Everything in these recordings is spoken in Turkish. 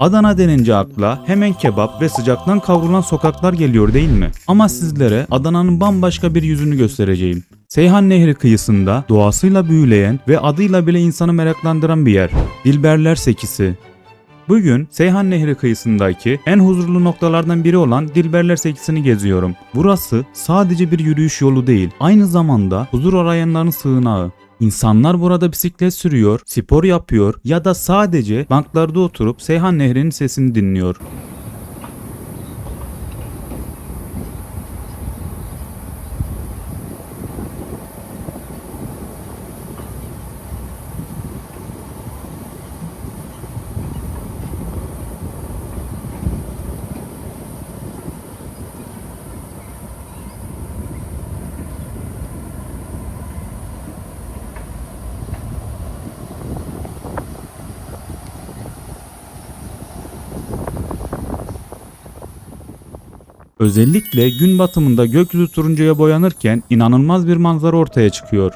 Adana denince akla hemen kebap ve sıcaktan kavrulan sokaklar geliyor değil mi? Ama sizlere Adana'nın bambaşka bir yüzünü göstereceğim. Seyhan Nehri kıyısında doğasıyla büyüleyen ve adıyla bile insanı meraklandıran bir yer. Dilberler Sekisi. Bugün Seyhan Nehri kıyısındaki en huzurlu noktalardan biri olan Dilberler Sekisi'ni geziyorum. Burası sadece bir yürüyüş yolu değil, aynı zamanda huzur arayanların sığınağı. İnsanlar burada bisiklet sürüyor, spor yapıyor ya da sadece banklarda oturup Seyhan Nehri'nin sesini dinliyor. Özellikle gün batımında gökyüzü turuncuya boyanırken inanılmaz bir manzara ortaya çıkıyor.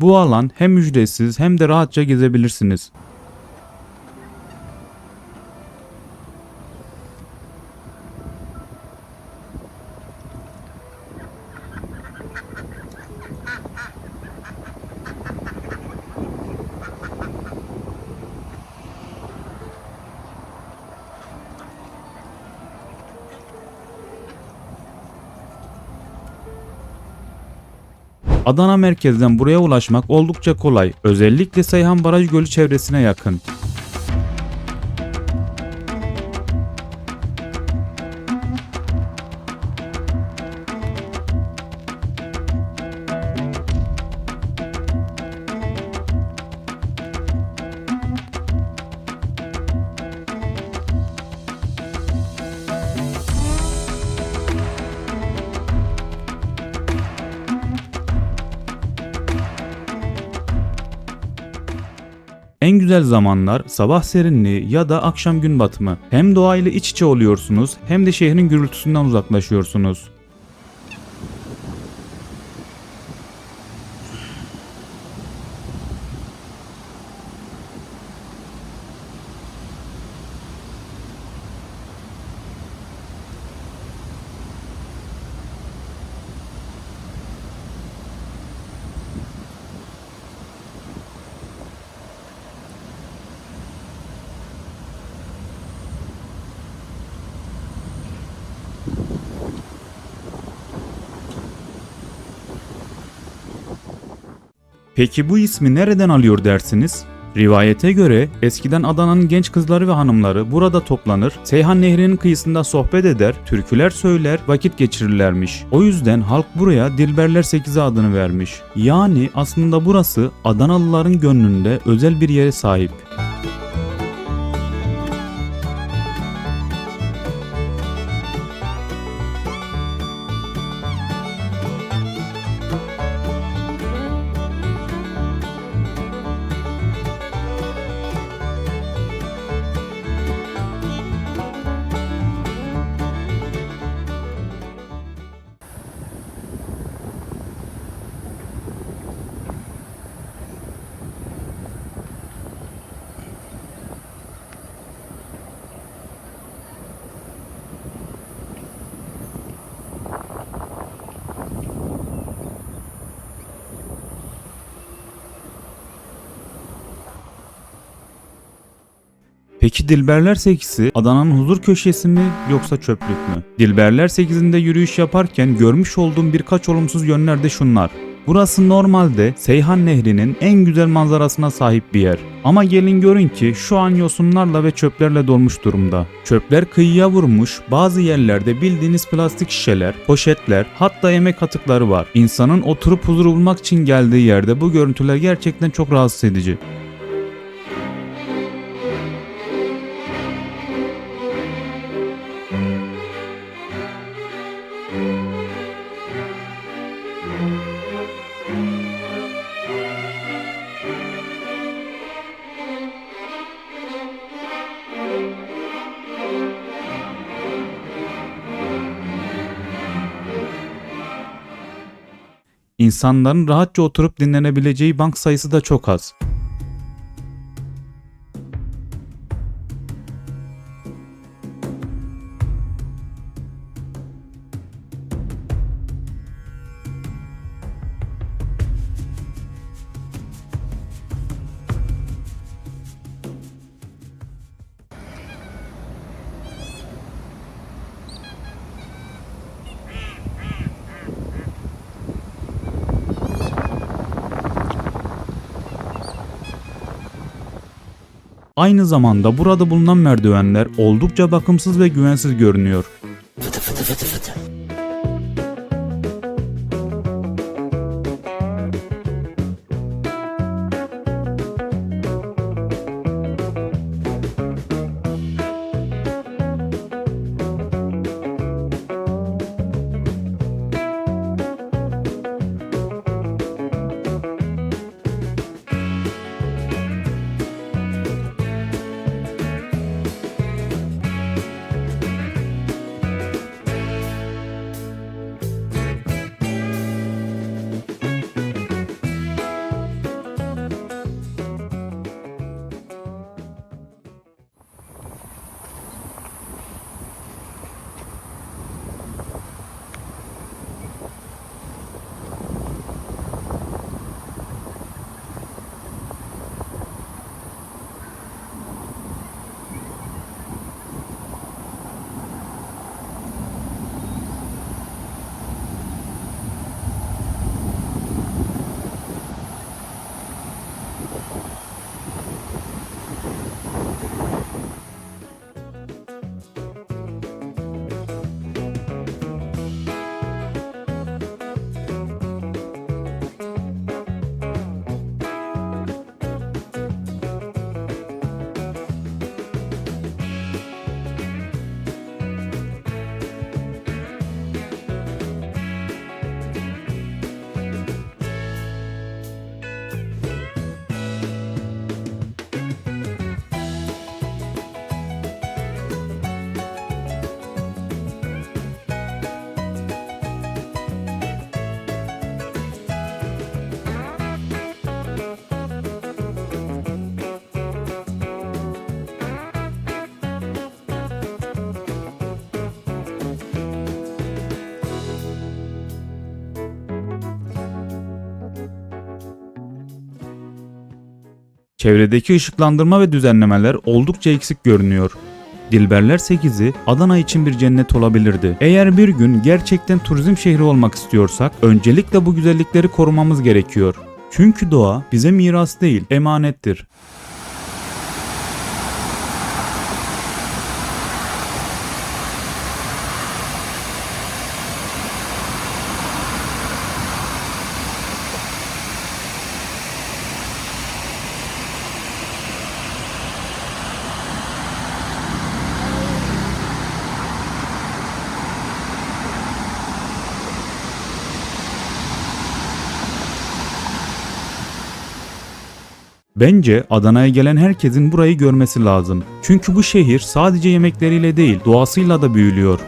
Bu alan hem ücretsiz hem de rahatça gezebilirsiniz. Adana merkezden buraya ulaşmak oldukça kolay. Özellikle Seyhan Baraj Gölü çevresine yakın. En güzel zamanlar sabah serinliği ya da akşam gün batımı. Hem doğayla iç içe oluyorsunuz hem de şehrin gürültüsünden uzaklaşıyorsunuz. Peki bu ismi nereden alıyor dersiniz? Rivayete göre eskiden Adana'nın genç kızları ve hanımları burada toplanır, Seyhan Nehri'nin kıyısında sohbet eder, türküler söyler, vakit geçirirlermiş. O yüzden halk buraya Dilberler 8 adını vermiş. Yani aslında burası Adanalıların gönlünde özel bir yere sahip. Peki Dilberler 8'i Adana'nın huzur köşesi mi yoksa çöplük mü? Dilberler 8'inde yürüyüş yaparken görmüş olduğum birkaç olumsuz yönler de şunlar. Burası normalde Seyhan Nehri'nin en güzel manzarasına sahip bir yer. Ama gelin görün ki şu an yosunlarla ve çöplerle dolmuş durumda. Çöpler kıyıya vurmuş, bazı yerlerde bildiğiniz plastik şişeler, poşetler, hatta yemek atıkları var. İnsanın oturup huzur bulmak için geldiği yerde bu görüntüler gerçekten çok rahatsız edici. İnsanların rahatça oturup dinlenebileceği bank sayısı da çok az. Aynı zamanda burada bulunan merdivenler oldukça bakımsız ve güvensiz görünüyor. Çevredeki ışıklandırma ve düzenlemeler oldukça eksik görünüyor. Dilberler 8'i Adana için bir cennet olabilirdi. Eğer bir gün gerçekten turizm şehri olmak istiyorsak öncelikle bu güzellikleri korumamız gerekiyor. Çünkü doğa bize miras değil, emanettir. Bence Adana'ya gelen herkesin burayı görmesi lazım. Çünkü bu şehir sadece yemekleriyle değil, doğasıyla da büyülüyor.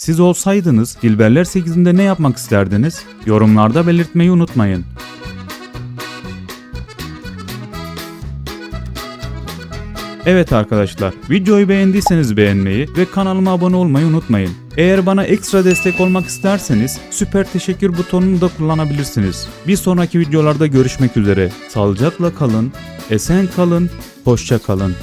Siz olsaydınız Dilberler 8'inde ne yapmak isterdiniz? Yorumlarda belirtmeyi unutmayın. Evet arkadaşlar, videoyu beğendiyseniz beğenmeyi ve kanalıma abone olmayı unutmayın. Eğer bana ekstra destek olmak isterseniz süper teşekkür butonunu da kullanabilirsiniz. Bir sonraki videolarda görüşmek üzere. Sağlıcakla kalın, esen kalın, hoşça kalın.